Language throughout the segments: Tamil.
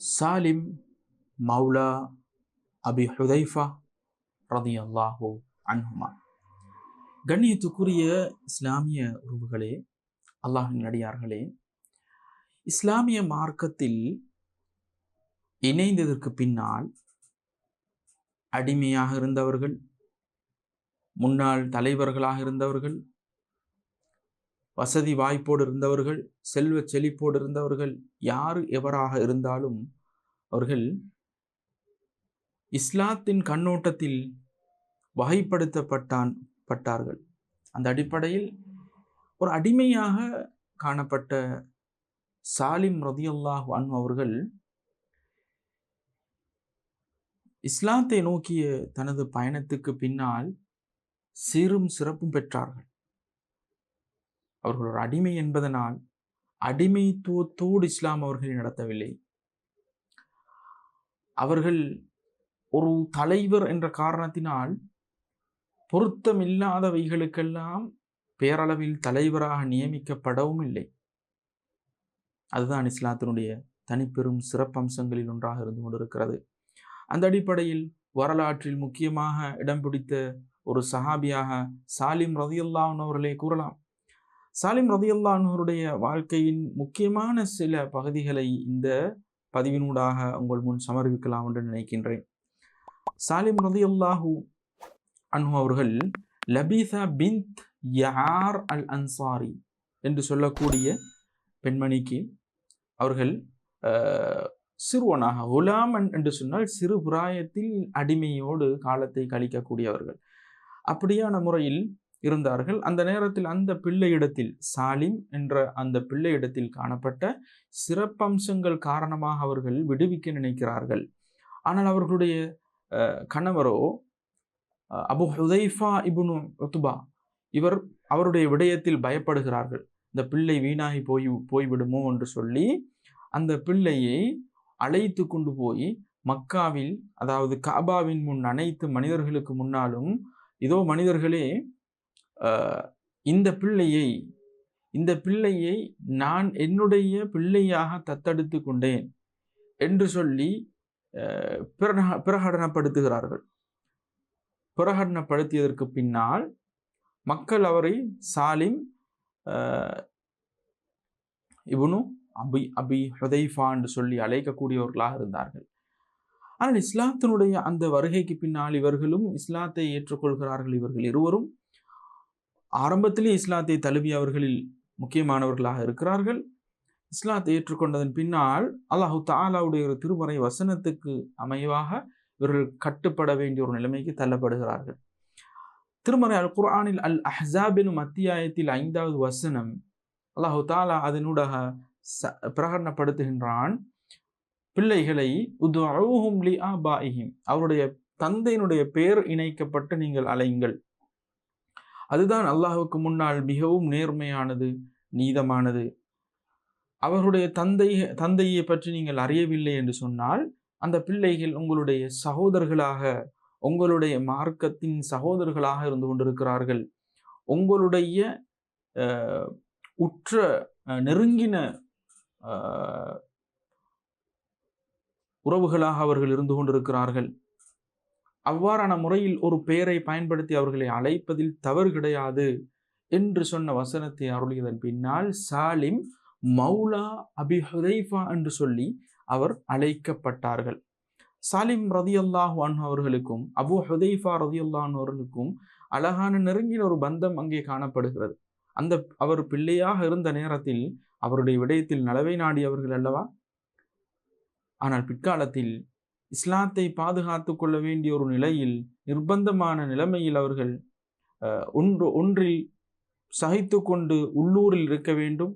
சாலிம் மௌலா அபி ஹுதைஃபா ரதி அல்லாஹோ அன்ஹுமா கண்ணியத்துக்குரிய இஸ்லாமிய உறவுகளே அல்லாஹின் நடிகார்களே இஸ்லாமிய மார்க்கத்தில் இணைந்ததற்கு பின்னால் அடிமையாக இருந்தவர்கள் முன்னாள் தலைவர்களாக இருந்தவர்கள் வசதி வாய்ப்போடு இருந்தவர்கள் செல்வ செழிப்போடு இருந்தவர்கள் யார் எவராக இருந்தாலும் அவர்கள் இஸ்லாத்தின் கண்ணோட்டத்தில் வகைப்படுத்தப்பட்டான் பட்டார்கள். அந்த அடிப்படையில் ஒரு அடிமையாக காணப்பட்ட சாலிம் ரதியுல்லாஹ் அன் அவர்கள் இஸ்லாத்தை நோக்கிய தனது பயணத்துக்கு பின்னால் சீரும் சிறப்பும் பெற்றார்கள். அவர்கள் ஒரு அடிமை என்பதனால் அடிமைத்துவத்தோடு இஸ்லாம் அவர்களை நடத்தவில்லை. அவர்கள் ஒரு தலைவர் என்ற காரணத்தினால் பொருத்தமில்லாதவைகளுக்கெல்லாம் பேரளவில் தலைவராக நியமிக்கப்படவும் இல்லை. அதுதான் இஸ்லாத்தினுடைய தனிப்பெரும் சிறப்பம்சங்களில் ஒன்றாக இருந்து கொண்டிருக்கிறது. அந்த அடிப்படையில் வரலாற்றில் முக்கியமாக இடம் பிடித்த ஒரு சஹாபியாக சாலிம் ரதியுல்லான் அவர்களே கூறலாம். சாலிம் ரதியுல்லான்வருடைய வாழ்க்கையின் முக்கியமான சில பகுதிகளை இந்த பதிவினூடாக உங்கள் முன் சமர்ப்பிக்கலாம் என்று நினைக்கின்றேன். சாலிம் ரதியுல்லாஹூ அன்ஹு அவர்கள் லபீசா பிந்த் யார் அல் அன்சாரி என்று சொல்லக்கூடிய பெண்மணிக்கு அவர்கள் சிறுவனாக குலாமன் என்று சொன்னால் சிறு பிராயத்தில் அடிமையோடு காலத்தை கழிக்கக்கூடியவர்கள். அப்படியான முறையில் இருந்தார்கள். அந்த நேரத்தில் அந்த பிள்ளையிடத்தில் சாலிம் என்ற அந்த பிள்ளையிடத்தில் காணப்பட்ட சிறப்பம்சங்கள் காரணமாக அவர்கள் விடுவிக்க நினைக்கிறார்கள். ஆனால் அவர்களுடைய கணவரோ அபு ஹுதைஃபா இபுனு ஒத்துபா இவர் அவருடைய விடயத்தில் பயப்படுகிறார்கள். இந்த பிள்ளை வீணாகி போய் போய்விடுமோ? என்று சொல்லி அந்த பிள்ளையை அழைத்து கொண்டு போய் மக்காவில் அதாவது காபாவின் முன் அனைத்து மனிதர்களுக்கு முன்னாலும் இதோ மனிதர்களே இந்த பிள்ளையை இந்த பிள்ளையை நான் என்னுடைய பிள்ளையாக தத்தெடுத்து கொண்டேன் என்று சொல்லி பிரகடனப்படுத்துகிறார்கள். பிரகடனப்படுத்தியதற்கு பின்னால் மக்கள் அவரை சாலிம் இவனும் அபி அபி ஹுதைஃபா என்று சொல்லி அழைக்கக்கூடியவர்களாக இருந்தார்கள். ஆனால் இஸ்லாத்தினுடைய அந்த வருகைக்கு பின்னால் இவர்களும் இஸ்லாத்தை ஏற்றுக்கொள்கிறார்கள் இவர்கள் இருவரும். ஆரம்பத்திலே இஸ்லாத்தை தழுவி அவர்களில் முக்கியமானவர்களாக இருக்கிறார்கள். இஸ்லாத்தை ஏற்றுக்கொண்டதன் பின்னால் அல்லாஹு தாலாவுடைய ஒரு திருமறை வசனத்துக்கு அமைவாக இவர்கள் கட்டுப்பட வேண்டிய ஒரு நிலைமைக்கு தள்ளப்படுகிறார்கள். திருமறை அல் குர்ஆனில் அல் அஹாபின் அத்தியாயத்தில் ஐந்தாவது வசனம் அல்லாஹு தாலா அதனூடாக ச பிரகடனப்படுத்துகின்றான். பிள்ளைகளை லி ஆபாயிஹிம் அவருடைய தந்தையினுடைய பெயர் இணைக்கப்பட்டு நீங்கள் அலையுங்கள். அதுதான் அல்லாஹுக்கு முன்னால் மிகவும் நேர்மையானது நீதமானது. அவருடைய தந்தை தந்தையை பற்றி நீங்கள் அறியவில்லை என்று சொன்னால் அந்த பிள்ளைகள் உங்களுடைய சகோதரர்களாக உங்களுடைய மார்க்கத்தின் சகோதரர்களாக இருந்து கொண்டிருக்கிறார்கள். உங்களுடைய உற்ற நெருங்கின உறவுகளாக அவர்கள் இருந்து கொண்டிருக்கிறார்கள். அவ்வாறான முறையில் ஒரு பெயரை பயன்படுத்தி அவர்களை அழைப்பதில் தவறு கிடையாது என்று சொன்ன வசனத்தை அருளியதன் பின்னால் சாலிம் மௌலா அபி ஹுதைஃபா என்று சொல்லி அவர் அழைக்கப்பட்டார்கள். சாலிம் ரதி அல்லாஹான் அவர்களுக்கும் அபு ஹுதைஃபா ரதி அல்லான் அவர்களுக்கும் அழகான நெருங்கின ஒரு பந்தம் அங்கே காணப்படுகிறது. அந்த அவர் பிள்ளையாக இருந்த நேரத்தில் அவருடைய விடயத்தில் நலவை நாடியவர்கள் அல்லவா? ஆனால் பிற்காலத்தில் இஸ்லாத்தை பாதுகாத்து கொள்ள வேண்டிய ஒரு நிலையில் நிர்பந்தமான நிலைமையில் அவர்கள் ஒன்று ஒன்றில் சகித்து கொண்டு உள்ளூரில் இருக்க வேண்டும்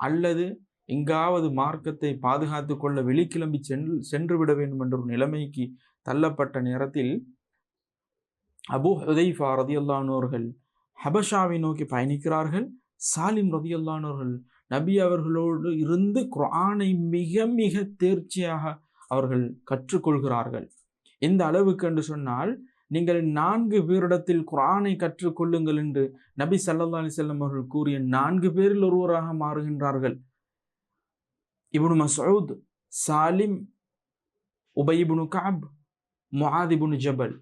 அல்லது எங்காவது மார்க்கத்தை பாதுகாத்து கொள்ள வெளிக்கிளம்பி சென்று சென்று விட வேண்டும் என்ற ஒரு நிலைமைக்கு தள்ளப்பட்ட நேரத்தில் அபு ஹுதைஃபா ரதியல்லானோர்கள் ஹபஷாவை நோக்கி பயணிக்கிறார்கள். சாலிம் ரதியல்லானோர்கள் நபி அவர்களோடு இருந்து குரானை மிக மிக தேர்ச்சியாக அவர்கள் கற்றுக்கொள்கிறார்கள். எந்த அளவுக்கு என்று சொன்னால் நீங்கள் நான்கு பேரிடத்தில் குரானை கற்றுக்கொள்ளுங்கள் என்று நபி சல்லா அலி செல்லம் அவர்கள் கூறிய நான்கு பேரில் ஒருவராக மாறுகின்றார்கள். இபுனு மசூத் சாலிம் உபயிபுனு காப் முஹாதிபுனு ஜபல்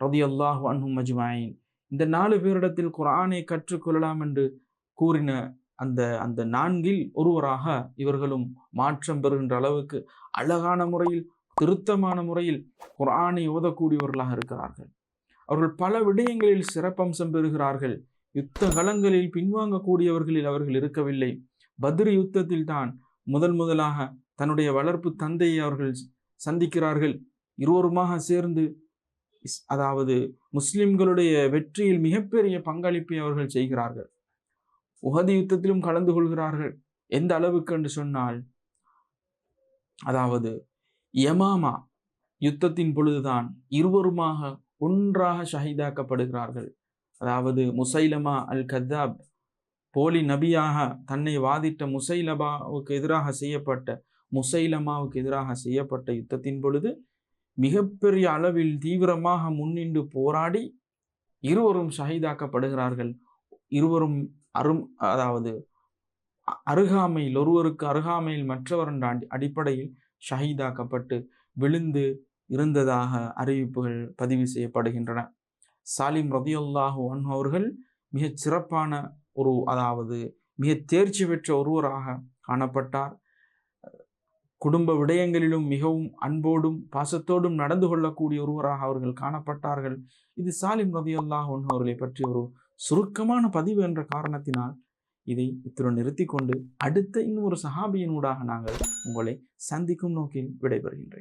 ரதியல்லாஹு அன்ஹு அஜ்மாயின். இந்த நாலு பேரிடத்தில் குரானை கற்றுக்கொள்ளலாம் என்று கூறின அந்த அந்த நான்கில் ஒருவராக இவர்களும் மாற்றம் பெறுகின்ற அளவுக்கு அழகான முறையில் திருத்தமான முறையில் குரானை ஓதக்கூடியவர்களாக இருக்கிறார்கள். அவர்கள் பல விடயங்களில் சிறப்பம்சம் பெறுகிறார்கள். யுத்த களங்களில் பின்வாங்கக்கூடியவர்களில் அவர்கள் இருக்கவில்லை. பத்ரி யுத்தத்தில் தான் முதல் முதலாக தன்னுடைய வளர்ப்பு தந்தையை அவர்கள் சந்திக்கிறார்கள். இருவருமாக சேர்ந்து அதாவது முஸ்லிம்களுடைய வெற்றியில் மிகப்பெரிய பங்களிப்பை அவர்கள் செய்கிறார்கள். உகதி யுத்தத்திலும் கலந்து கொள்கிறார்கள். எந்த அளவுக்கு என்று சொன்னால் அதாவது யமாமா யுத்தத்தின் பொழுதுதான் இருவருமாக ஒன்றாக ஷஹீதாக்கப்படுகிறார்கள். அதாவது முசைலமா அல் கத்தாப் போலி நபியாக தன்னை வாதிட்ட முசைலமாவுக்கு எதிராக செய்யப்பட்ட முசைலமாவுக்கு எதிராக செய்யப்பட்ட யுத்தத்தின் பொழுது மிகப்பெரிய அளவில் தீவிரமாக முன்னின்று போராடி இருவரும் ஷஹீதாக்கப்படுகிறார்கள். இருவரும் அரும் அதாவது அ- அருகாமையில் ஒருவருக்கு அருகாமையில் மற்றவர் என்ற அடிப்படையில் ஷஹீதாக்கப்பட்டு விழுந்து இருந்ததாக அறிவிப்புகள் பதிவு செய்யப்படுகின்றன. சாலிம் ரதியுல்லாஹு அன் அவர்கள் மிகச் சிறப்பான ஒரு அதாவது மிக தேர்ச்சி பெற்ற ஒருவராக காணப்பட்டார். குடும்ப விடயங்களிலும் மிகவும் அன்போடும் பாசத்தோடும் நடந்து கொள்ளக்கூடிய ஒருவராக அவர்கள் காணப்பட்டார்கள். இது சாலிம் ரதியுல்லாஹு அன்ஹு அவர்களை பற்றி ஒரு சுருக்கமான பதிவு என்ற காரணத்தினால் இதை இத்துடன் நிறுத்தி கொண்டு அடுத்த இன்னொரு சஹாபியினூடாக நாங்கள் உங்களை சந்திக்கும் நோக்கில் விடைபெறுகின்றேன்.